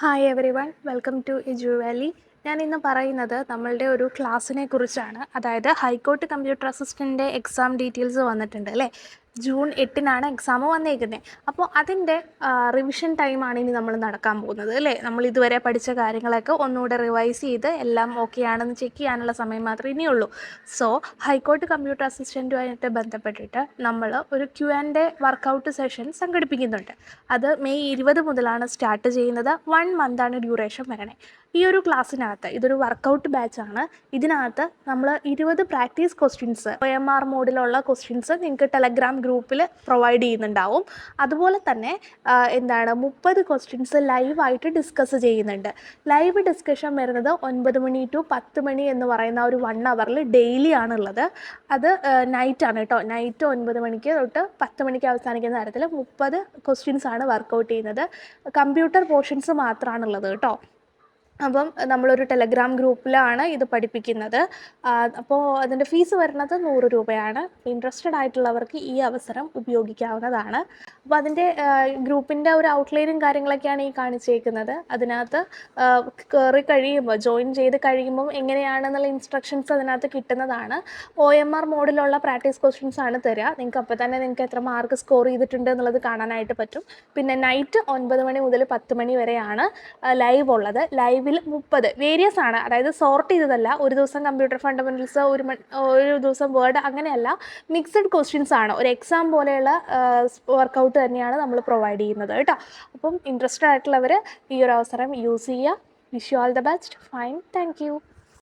Hi everyone welcome to Edu Valley ഞാൻ ഇന്ന് പറയുന്നത് നമ്മളുടെ ഒരു ക്ലാസ്സിനെ കുറിച്ചാണ്. അതായത് ഹൈക്കോർട്ട് കമ്പ്യൂട്ടർ അസിസ്റ്റന്റിന്റെ എക്സാം ഡീറ്റെയിൽസ് വന്നിട്ടുണ്ട് അല്ലേ? ജൂൺ എട്ടിനാണ് എക്സാം വന്നേക്കുന്നത് അപ്പോൾ അതിന്റെ റിവിഷൻ ടൈമാണ് ഇനി നമ്മൾ നടക്കാൻ പോകുന്നത് അല്ലേ? നമ്മൾ ഇതുവരെ പഠിച്ച കാര്യങ്ങളൊക്കെ ഒന്നുകൂടെ റിവൈസ് ചെയ്ത് എല്ലാം ഓക്കെ ആണെന്ന് ചെക്ക് ചെയ്യാനുള്ള സമയം മാത്രമേ ഇനിയുള്ളൂ സോ ഹൈക്കോർട്ട് കമ്പ്യൂട്ടർ അസിസ്റ്റന്റുമായിട്ട് ബന്ധപ്പെട്ടിട്ട് നമ്മൾ ഒരു ക്യു ആൻഡ് വർക്കൗട്ട് സെഷൻ സംഘടിപ്പിക്കുന്നുണ്ട്. അത് മെയ് ഇരുപത് മുതലാണ് സ്റ്റാർട്ട് ചെയ്യുന്നത്. വൺ മന്താണ് ഡ്യൂറേഷൻ വരണേ. ഈ ഒരു ക്ലാസ്സിനകത്ത് ഇതൊരു വർക്കൗട്ട് ബാച്ചാണ് ഇതിനകത്ത് നമ്മൾ ഇരുപത് practice questions O M R മോഡിലുള്ള questions നിങ്ങൾക്ക് ടെലഗ്രാം ഗ്രൂപ്പിൽ പ്രൊവൈഡ് ചെയ്യുന്നുണ്ടാവും. അതുപോലെ തന്നെ എന്താണ് മുപ്പത് ക്വസ്റ്റ്യൻസ് ലൈവായിട്ട് ഡിസ്കസ് ചെയ്യുന്നുണ്ട്. ലൈവ് ഡിസ്കഷൻ വരുന്നത് ഒൻപത് മണി ടു പത്ത് മണി എന്ന് പറയുന്ന ഒരു വൺ അവറിൽ ഡെയിലി ആണുള്ളത്. അത് നൈറ്റാണ് കേട്ടോ നൈറ്റ് ഒൻപത് മണിക്ക് തൊട്ട് പത്ത് മണിക്ക് അവസാനിക്കുന്ന തരത്തിൽ മുപ്പത് ക്വസ്റ്റ്യൻസ് ആണ് വർക്കൗട്ട് ചെയ്യുന്നത്. കമ്പ്യൂട്ടർ പോർഷൻസ് മാത്രമാണുള്ളത് കേട്ടോ അപ്പം നമ്മളൊരു ടെലഗ്രാം ഗ്രൂപ്പിലാണ് ഇത് പഠിപ്പിക്കുന്നത്. അപ്പോൾ അതിന്റെ ഫീസ് വരുന്നത് നൂറ് രൂപയാണ്. ഇൻട്രസ്റ്റഡ് ആയിട്ടുള്ളവർക്ക് ഈ അവസരം ഉപയോഗിക്കാവുന്നതാണ്. അപ്പോൾ അതിന്റെ ഗ്രൂപ്പിന്റെ ഒരു ഔട്ട്ലൈനും കാര്യങ്ങളൊക്കെയാണ് ഈ കാണിച്ചേക്കുന്നത്. അതിനകത്ത് കയറി കഴിയുമ്പോൾ ജോയിൻ ചെയ്ത് കഴിയുമ്പോൾ എങ്ങനെയാണെന്നുള്ള ഇൻസ്ട്രക്ഷൻസ് അതിനകത്ത് കിട്ടുന്നതാണ്. ഒ എം ആർ മോഡിലുള്ള പ്രാക്ടീസ് ക്വസ്റ്റ്യൻസ് ആണ് തരിക നിങ്ങൾക്ക് അപ്പോൾ തന്നെ നിങ്ങൾക്ക് എത്ര മാർക്ക് സ്കോർ ചെയ്തിട്ടുണ്ട് എന്നുള്ളത് കാണാനായിട്ട് പറ്റും. പിന്നെ നൈറ്റ് ഒൻപത് മണി മുതൽ പത്ത് മണി വരെയാണ് ലൈവ് ഉള്ളത്. ലൈവിൽ മുപ്പത് വേരിയസ് ആണ്. അതായത് സോർട്ട് ചെയ്തതല്ല ഒരു ദിവസം കമ്പ്യൂട്ടർ ഫണ്ടമെന്റൽസ് ഒരു ഒരു ദിവസം വേർഡ് അങ്ങനെയല്ല. മിക്സഡ് ക്വസ്റ്റ്യൻസ് ആണ്. ഒരു എക്സാം പോലെയുള്ള വർക്കൗട്ട് തന്നെയാണ് നമ്മൾ പ്രൊവൈഡ് ചെയ്യുന്നത് കേട്ടോ. അപ്പം ഇൻട്രസ്റ്റഡ് ആയിട്ടുള്ളവർ ഈ ഒരു അവസരം യൂസ് ചെയ്യുക. Wish you all the best fine thank